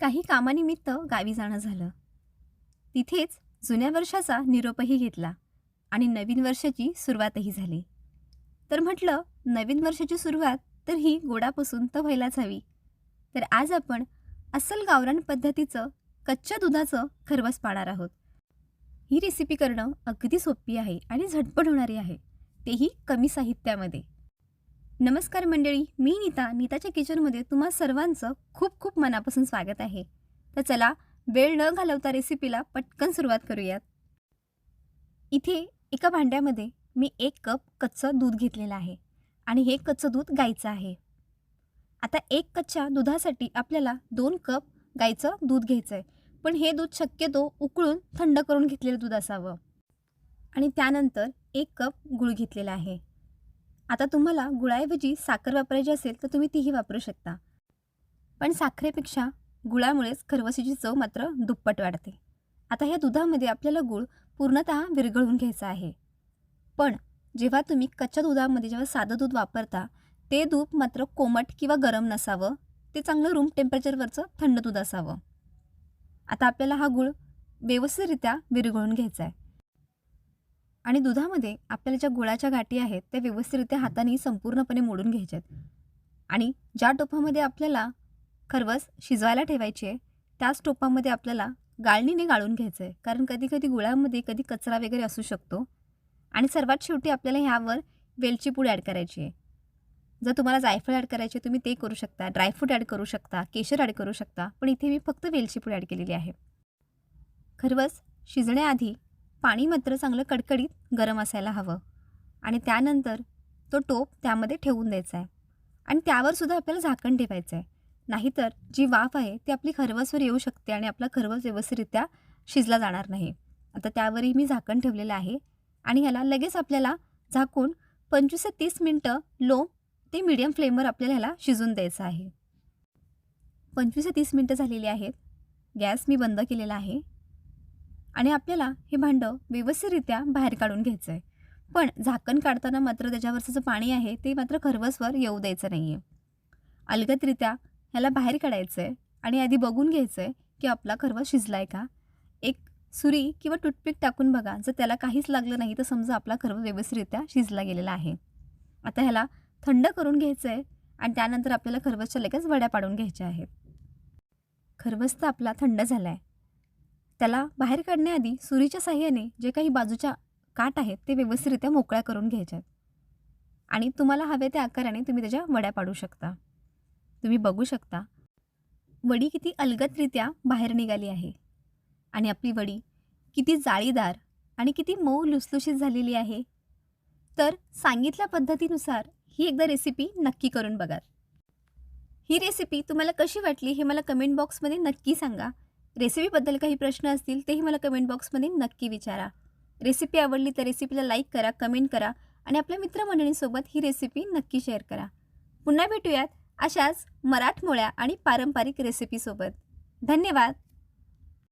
काही कामानिमित्त गावी जाणं झालं. तिथेच जुन्या वर्षाचा निरोपही घेतला आणि नवीन वर्षाची सुरुवातही झाली. तर म्हटलं नवीन वर्षाची सुरुवात तर ही गोडापासून तर व्हायलाच हवी. तर आज आपण अस्सल गावरान पद्धतीचं कच्च्या दुधाचं खरवस पाहणार आहोत. ही रेसिपी करणं अगदी सोपी आहे आणि झटपट होणारी आहे. तेही कमी साहित्यामध्ये. नमस्कार मंडळी मी नीता. नीताच्या किचनमध्ये तुम्हा सर्वांचं खूप खूप मनापासून स्वागत आहे. तर चला वेळ न घालवता रेसिपीला पटकन सुरुवात करूयात. इथे एका भांड्यामध्ये मी एक कप कच्चं दूध घेतलेलं आहे आणि हे कच्चं दूध गाईचं आहे. आता एक कच्च्या दुधासाठी आपल्याला दोन कप गाईचं दूध घ्यायचं आहे पण हे दूध शक्यतो उकळून थंड करून घेतलेलं दूध असावं. आणि त्यानंतर एक कप गुळ घेतलेला आहे. आता तुम्हाला गुळाऐवजी साखर वापरायची असेल तर तुम्ही तीही वापरू शकता. पण साखरेपेक्षा गुळामुळेच खरवशीची चव मात्र दुप्पट वाढते. आता ह्या दुधामध्ये आपल्याला गुळ पूर्णतः विरघळून घ्यायचा आहे. पण जेव्हा तुम्ही कच्च्या दुधामध्ये जेव्हा साधं दूध वापरता ते दूध मात्र कोमट किंवा गरम नसावं ते चांगलं रूम टेम्परेचरवरचं थंड दूध असावं. आता आपल्याला हा गुळ व्यवस्थितरित्या विरघळून घ्यायचा आहे. आणि दुधामध्ये आपल्याला ज्या गुळाच्या गाठी आहेत त्या व्यवस्थितरित्या हाताने संपूर्णपणे मोडून घ्यायच्यात. आहेत आणि ज्या टोपामध्ये आपल्याला खरवस शिजवायला ठेवायची आहे त्याच टोपामध्ये आपल्याला गाळणीने गाळून घ्यायचं आहे. कारण कधी कधी गुळामध्ये कधी कचरा वगैरे असू शकतो. आणि सर्वात शेवटी आपल्याला ह्यावर वेलची पूड ॲड करायची आहे. जर तुम्हाला जायफळ ॲड करायचे तुम्ही ते करू शकता ड्रायफ्रूट ॲड करू शकता केशर ॲड करू शकता. पण इथे मी फक्त वेलची पूड ॲड केलेली आहे. खरवस शिजण्याआधी पाणी मात्र चांगलं कडकडीत गरम असायला हवं. आणि त्यानंतर तो टोप त्यामध्ये ठेवून द्यायचा आहे. आणि त्यावर सुद्धा आपल्याला झाकण ठेवायचं आहे. नाहीतर जी वाफ आहे ती आपली खरवसवर येऊ शकते आणि आपला खरवस व्यवस्थितरित्या शिजला जाणार नाही. आता त्यावरही मी झाकण ठेवलेलं आहे आणि ह्याला लगेच आपल्याला झाकून पंचवीस ते तीस मिनटं लो ते मिडियम फ्लेमवर आपल्याला ह्याला शिजून द्यायचं आहे. पंचवीस ते तीस मिनटं झालेली आहेत. गॅस मी बंद केलेला आहे. आणि आपल्याला हे भांडं व्यवस्थितरित्या बाहेर काढून घ्यायचं आहे पण झाकण काढताना मात्र त्याच्यावरचं जे पाणी आहे ते मात्र खरवसवर येऊ द्यायचं नाही आहे अलगदरित्या ह्याला बाहेर काढायचं आहे आणि आधी बघून घ्यायचं आहे की आपला खरवस शिजला आहे का? एक सुरी किंवा टूथपिक टाकून बघा जर त्याला काहीच लागलं नाही तर समजा आपला खरवस व्यवस्थितरित्या शिजला गेलेला आहे. आता ह्याला थंड करून घ्यायचं आहे आणि त्यानंतर आपल्याला खरवसच्या लगेच वड्या पाडून घ्यायच्या आहेत. खरवस तर आपला थंड झाला आहे त्याला बाहेर काढण्याआधी सुरीच्या साह्याने जे काही बाजूच्या काठ आहेत ते व्यवस्थितरित्या मोकळ्या करून घ्यायच्या आहेत आणि तुम्हाला हवे त्या आकाराने तुम्ही त्याच्या वड्या पाडू शकता. तुम्ही बघू शकता वडी किती अलगदरित्या बाहेर निघाली आहे. आणि आपली वडी किती जाळीदार आणि किती मऊ लुसलुशीत झालेली आहे. तर सांगितल्या पद्धतीनुसार ही एकदा रेसिपी नक्की करून बघा. ही रेसिपी तुम्हाला कशी वाटली हे मला कमेंट बॉक्समध्ये नक्की सांगा. रेसिपीबद्दल काही प्रश्न असतील तेही मला कमेंट बॉक्समध्ये नक्की विचारा. रेसिपी आवडली तर रेसिपीला लाईक करा कमेंट करा आणि आपल्या मित्रमंडळींसोबत ही रेसिपी नक्की शेअर करा. पुन्हा भेटूयात अशाच मराठमोळ्या आणि पारंपरिक रेसिपीसोबत. धन्यवाद!